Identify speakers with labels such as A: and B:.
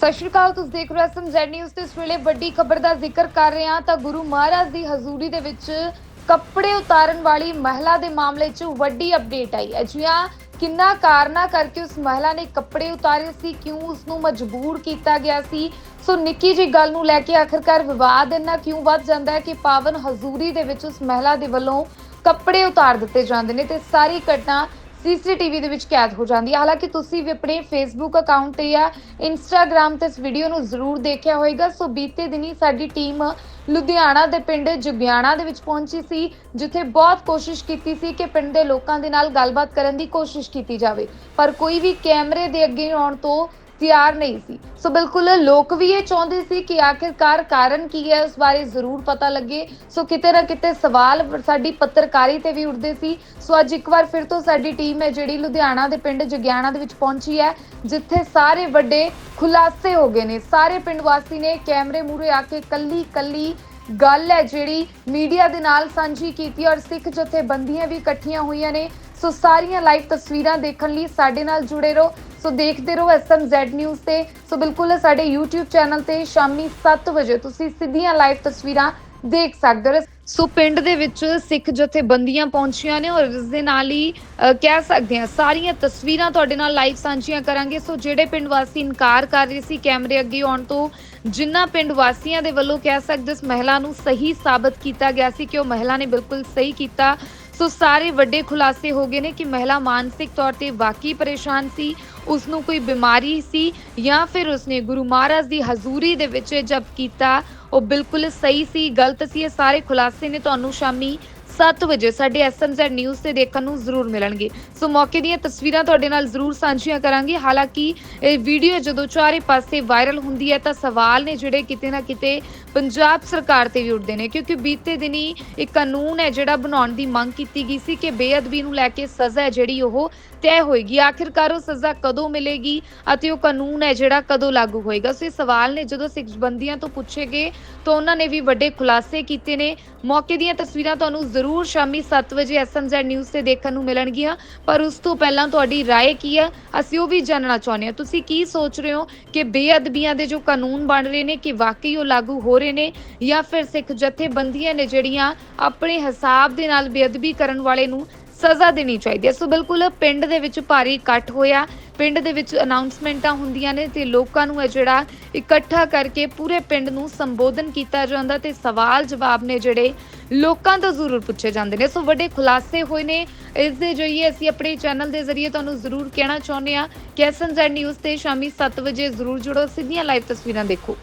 A: ਸਤਿ ਸ਼੍ਰੀ ਅਕਾਲ, ਤੁਸੀਂ ਦੇਖ ਰਹੇ ਹੋ ਐਸਐਮਜ਼ੈਡ ਨਿਊਜ਼ ਤੇ ਇਸ ਵੇਲੇ ਵੱਡੀ ਖਬਰ ਦਾ ਜ਼ਿਕਰ ਕਰ ਰਹੇ ਹਾਂ ਤਾਂ ਗੁਰੂ ਮਹਾਰਾਜ ਦੀ ਹਜ਼ੂਰੀ ਦੇ ਵਿੱਚ ਕੱਪੜੇ ਉਤਾਰਨ ਵਾਲੀ ਮਹਿਲਾ ਦੇ ਮਾਮਲੇ 'ਚ ਵੱਡੀ ਅਪਡੇਟ ਆਈ ਹੈ। ਜੀ ਕਿੰਨਾ ਕਾਰਨਾ ਕਰਕੇ ਉਸ ਮਹਿਲਾ ਨੇ ਕੱਪੜੇ ਉਤਾਰੇ ਸੀ, ਕਿਉਂ ਉਸ ਨੂੰ ਮਜਬੂਰ ਕੀਤਾ ਗਿਆ ਸੀ? ਸੋ ਨਿੱਕੀ ਜੀ ਗੱਲ ਨੂੰ ਲੈ ਕੇ ਆਖਰਕਾਰ ਵਿਵਾਦ ਇੰਨਾ ਕਿਉਂ ਵੱਧ ਜਾਂਦਾ ਹੈ ਕਿ ਪਾਵਨ ਹਜ਼ੂਰੀ ਦੇ ਵਿੱਚ ਉਸ ਮਹਿਲਾ ਦੇ ਵੱਲੋਂ ਕੱਪੜੇ ਉਤਾਰ ਦਿੱਤੇ ਜਾਂਦੇ ਨੇ ਤੇ ਸਾਰੀ ਘਟਨਾ ਸੀਸੀਟੀਵੀ ਦੇ ਵਿੱਚ ਕੈਦ ਹੋ ਜਾਂਦੀ ਹੈ। ਹਾਲਾਂਕਿ ਤੁਸੀਂ ਵੀ ਆਪਣੇ ਫੇਸਬੁੱਕ ਅਕਾਊਂਟ ਤੇ ਜਾਂ ਇੰਸਟਾਗ੍ਰam ਤੇ ਇਸ ਵੀਡੀਓ ਨੂੰ ਜ਼ਰੂਰ ਦੇਖਿਆ ਹੋਵੇਗਾ ਸੋ ਬੀਤੇ ਦਿਨੀ ਸਾਡੀ ਟੀਮ ਲੁਧਿਆਣਾ ਦੇ ਪਿੰਡ ਜੁਗਿਆਣਾ ਦੇ ਵਿੱਚ ਪਹੁੰਚੀ ਸੀ, ਜਿੱਥੇ ਬਹੁਤ ਕੋਸ਼ਿਸ਼ ਕੀਤੀ ਸੀ ਕਿ ਪਿੰਡ ਦੇ ਲੋਕਾਂ ਦੇ ਨਾਲ ਗੱਲਬਾਤ ਕਰਨ ਦੀ ਕੋਸ਼ਿਸ਼ ਕੀਤੀ ਜਾਵੇ। ਪਰ ਕੋਈ ਵੀ ਕੈਮਰੇ ਦੇ ਅੱਗੇ ਆਉਣ ਤੋਂ ਤਿਆਰ ਨਹੀਂ ਸੀ। ਸੋ ਬਿਲਕੁਲ ਲੋਕ ਵੀ ਇਹ ਚਾਹੁੰਦੇ ਸੀ ਕਿ ਆਖਿਰਕਾਰ ਕਾਰਨ ਕੀ ਹੈ, ਉਸ ਬਾਰੇ ਜ਼ਰੂਰ ਪਤਾ ਲੱਗੇ। ਸੋ ਕਿਤੇ ਨਾ ਕਿਤੇ ਸਵਾਲ ਸਾਡੀ ਪੱਤਰਕਾਰੀ ਤੇ ਵੀ ਉੱਠਦੇ ਸੀ। ਸੋ ਅੱਜ ਇੱਕ ਵਾਰ ਫਿਰ ਤੋਂ ਸਾਡੀ ਟੀਮ ਹੈ, ਜਿਹੜੀ ਲੁਧਿਆਣਾ ਦੇ ਪਿੰਡ ਜਗਿਆਣਾ ਦੇ ਵਿੱਚ ਪਹੁੰਚੀ ਹੈ, ਜਿੱਥੇ ਸਾਰੇ ਵੱਡੇ ਖੁਲਾਸੇ ਹੋ ਗਏ ਨੇ। ਸਾਰੇ ਪਿੰਡ ਵਾਸੀ ਨੇ ਕੈਮਰੇ ਮੂਹਰੇ ਆ ਕੇ ਕੱਲੀ ਕੱਲੀ ਗੱਲ ਹੈ, ਜਿਹੜੀ ਮੀਡੀਆ ਦੇ ਨਾਲ ਸਾਂਝੀ ਕੀਤੀ ਔਰ ਸਿੱਖ ਜਥੇਬੰਦੀਆਂ ਵੀ ਇਕੱਠੀਆਂ ਹੋਈਆਂ ਨੇ। ਸੋ ਸਾਰੀਆਂ ਲਾਈਵ ਤਸਵੀਰਾਂ ਦੇਖਣ ਲਈ ਸਾਡੇ ਨਾਲ ਜੁੜੇ ਰਹੋ। ਸੋ ਦੇਖਦੇ ਰਹੋ ਐਸਐਮਜ਼ੈਡ ਨਿਊਜ਼ ਤੇ। ਸੋ ਬਿਲਕੁਲ ਸਾਡੇ YouTube ਚੈਨਲ ਤੇ ਸ਼ਾਮੀ 7 ਵਜੇ ਤੁਸੀਂ ਸਿੱਧੀਆਂ ਲਾਈਵ ਤਸਵੀਰਾਂ ਦੇਖ ਸਕਦੇ ਹੋ। ਸੋ ਪਿੰਡ ਦੇ ਵਿੱਚ ਸਿੱਖ ਜਥੇਬੰਦੀਆਂ ਪਹੁੰਚੀਆਂ ਨੇ ਔਰ ਇਸ ਦੇ ਨਾਲ ਹੀ ਕਹਿ ਸਕਦੇ ਹਾਂ, ਸਾਰੀਆਂ ਤਸਵੀਰਾਂ ਤੁਹਾਡੇ ਨਾਲ ਲਾਈਵ ਸਾਂਝੀਆਂ ਕਰਾਂਗੇ। ਸੋ ਜਿਹੜੇ ਪਿੰਡ ਵਾਸੀ ਇਨਕਾਰ ਕਰ ਰਹੇ ਸੀ ਕੈਮਰੇ ਅੱਗੇ ਆਉਣ ਤੋਂ, ਜਿਨ੍ਹਾਂ ਪਿੰਡ ਵਾਸੀਆਂ ਦੇ ਵੱਲੋਂ ਕਹਿ ਸਕਦੇ ਇਸ ਮਹਿਲਾ ਨੂੰ ਸਹੀ ਸਾਬਤ ਕੀਤਾ ਗਿਆ ਸੀ ਕਿ ਉਹ ਮਹਿਲਾ ਨੇ ਬਿਲਕੁਲ ਸਹੀ ਕੀਤਾ। ਸੋ ਸਾਰੇ ਵੱਡੇ ਖੁਲਾਸੇ ਹੋ ਗਏ ਨੇ ਕਿ ਮਹਿਲਾ ਮਾਨਸਿਕ ਤੌਰ ਤੇ ਵਾਕਈ ਪਰੇਸ਼ਾਨ ਸੀ ਉਸ ਨੂੰ ਕੋਈ ਬਿਮਾਰੀ ਸੀ ਜਾਂ ਫਿਰ ਉਸਨੇ ਗੁਰੂ ਮਹਾਰਾਜ ਦੀ ਹਜ਼ੂਰੀ ਦੇ ਵਿੱਚ ਇਹ ਜਪ ਕੀਤਾ। ਉਹ ਬਿਲਕੁਲ ਸਹੀ ਸੀ, ਗਲਤ ਸੀ, ਇਹ ਸਾਰੇ ਖੁਲਾਸੇ ਨੇ ਤੁਹਾਨੂੰ ਸ਼ਾਮੀ 7 ਵਜੇ ਸਾਡੇ ਐਸਐਮਜ਼ੈਡ ਨਿਊਜ਼ ਤੇ ਦੇਖਣ ਨੂੰ ਜ਼ਰੂਰ ਮਿਲਣਗੇ। ਸੋ ਮੌਕੇ ਦੀਆਂ ਤਸਵੀਰਾਂ ਤੁਹਾਡੇ ਨਾਲ ਜ਼ਰੂਰ ਸਾਂਝੀਆਂ ਕਰਾਂਗੇ। ਹਾਲਾਂਕਿ, ਇਹ ਵੀਡੀਓ ਜਦੋਂ ਚਾਰੇ ਪਾਸੇ ਵਾਇਰਲ ਹੁੰਦੀ ਹੈ ਤਾਂ ਸਵਾਲ ਨੇ ਜਿਹੜੇ ਕਿਤੇ ਨਾ ਕਿਤੇ ਪੰਜਾਬ ਸਰਕਾਰ ਤੇ ਵੀ ਉੱਠਦੇ ਨੇ, ਕਿਉਂਕਿ ਬੀਤੇ ਦਿਨੀ ਇੱਕ ਕਾਨੂੰਨ ਹੈ ਜਿਹੜਾ ਬਣਾਉਣ ਦੀ ਮੰਗ ਕੀਤੀ ਗਈ ਸੀ ਕਿ ਬੇਅਦਬੀ ਨੂੰ ਲੈ ਕੇ ਸਜ਼ਾ ਹੈ ਜਿਹੜੀ ਉਹ ਤੈਅ ਹੋਏਗੀ। ਆਖਿਰਕਾਰ ਉਹ ਸਜ਼ਾ ਕਦੋਂ ਮਿਲੇਗੀ ਅਤੇ ਉਹ ਕਾਨੂੰਨ ਹੈ ਜਿਹੜਾ ਕਦੋਂ ਲਾਗੂ ਹੋਏਗਾ? ਸੋ ਇਹ ਸਵਾਲ ਨੇ ਜਦੋਂ ਸਿੱਖ ਬੰਦੀਆਂ ਤੋਂ ਪੁੱਛੇ ਗਏ ਤਾਂ ਉਹਨਾਂ ਨੇ ਵੀ ਵੱਡੇ ਖੁਲਾਸੇ ਕੀਤੇ ਨੇ। ਮੌਕੇ ਦੀਆਂ ਤਸਵੀਰਾਂ ਤੁਹਾਨੂੰ ਜ਼ਰੂਰ ਸ਼ਾਮੀ 7 ਵਜੇ ਐਸਐਮਜ਼ੈਡ ਨਿਊਜ਼ ਤੇ ਦੇਖਣ ਨੂੰ ਮਿਲਣਗੀਆਂ ਪਰ ਉਸ ਤੋਂ ਪਹਿਲਾਂ ਤੁਹਾਡੀ رائے ਕੀ ਹੈ ਅਸੀਂ ਉਹ ਵੀ ਜਾਣਨਾ ਚਾਹੁੰਦੇ ਹਾਂ ਤੁਸੀਂ ਕੀ ਸੋਚ ਰਹੇ ਹੋ ਕਿ ਬੇਅਦਬੀਆਂ ਦੇ ਜੋ ਕਾਨੂੰਨ ਬਣ ਰਹੇ ਨੇ ਕਿ ਵਾਕਈ ਉਹ ਲਾਗੂ ਹੋ ਰਹੇ ਨੇ ਜਾਂ ਫਿਰ ਸਿੱਖ ਜਥੇਬੰਦੀਆਂ ਨੇ ਜਿਹੜੀਆਂ ਆਪਣੇ ਹਿਸਾਬ ਦੇ ਨਾਲ ਬੇਅਦਬੀ ਕਰਨ ਵਾਲੇ ਨੂੰ ਸਜ਼ਾ ਦੇਣੀ ਚਾਹੀਦੀ ਹੈ। ਸੋ ਬਿਲਕੁਲ ਪਿੰਡ ਦੇ ਵਿੱਚ ਭਾਰੀ ਇਕੱਠ ਹੋਇਆ। ਪਿੰਡ ਦੇ ਵਿੱਚ ਅਨਾਉਂਸਮੈਂਟਾਂ ਹੁੰਦੀਆਂ ਨੇ ਤੇ ਲੋਕਾਂ ਨੂੰ ਹੈ ਜਿਹੜਾ ਇਕੱਠਾ ਕਰਕੇ ਪੂਰੇ ਪਿੰਡ ਨੂੰ ਸੰਬੋਧਨ ਕੀਤਾ ਜਾਂਦਾ ਤੇ ਸਵਾਲ ਜਵਾਬ ਨੇ ਜਿਹੜੇ ਲੋਕਾਂ ਤੋਂ ਜ਼ਰੂਰ ਪੁੱਛੇ ਜਾਂਦੇ ਨੇ। ਸੋ ਵੱਡੇ ਖੁਲਾਸੇ ਹੋਏ ਨੇ। ਇਸ ਦੇ ਜਰੀਏ ਅਸੀਂ ਆਪਣੇ ਚੈਨਲ ਦੇ ਜ਼ਰੀਏ ਤੁਹਾਨੂੰ ਜ਼ਰੂਰ ਕਹਿਣਾ ਚਾਹੁੰਦੇ ਹਾਂ। ਕਿ ਐਸਐਨਜ਼ੈਡ ਨਿਊਜ਼ ਤੇ ਸ਼ਾਮੀ 7 ਵਜੇ ਜ਼ਰੂਰ ਜੁੜੋ। ਸਿੱਧੀਆਂ ਲਾਈਵ ਤਸਵੀਰਾਂ ਦੇਖੋ।